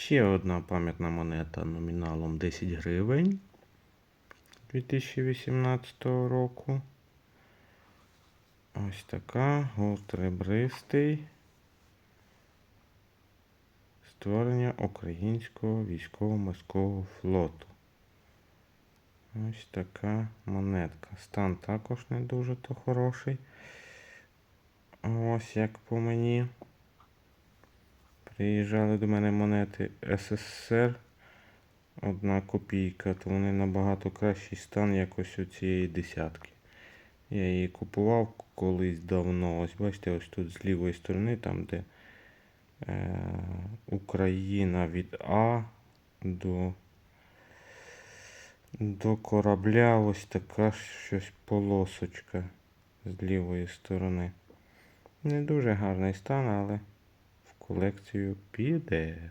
Ще одна пам'ятна монета номіналом 10 гривень 2018 року. Ось така гурт ребристий. Створення українського військово-морського флоту. Ось така монетка. Стан також не дуже то хороший. Ось як по мені. Приїжджали до мене монети СССР. Одна копійка, то вони набагато кращий стан якось у цієї десятки. Я її купував колись давно. Ось бачите, ось тут з лівої сторони, там де е, Україна від А до, до корабля ось така щось полосочка з лівої сторони. Не дуже гарний стан, але колекцію піде.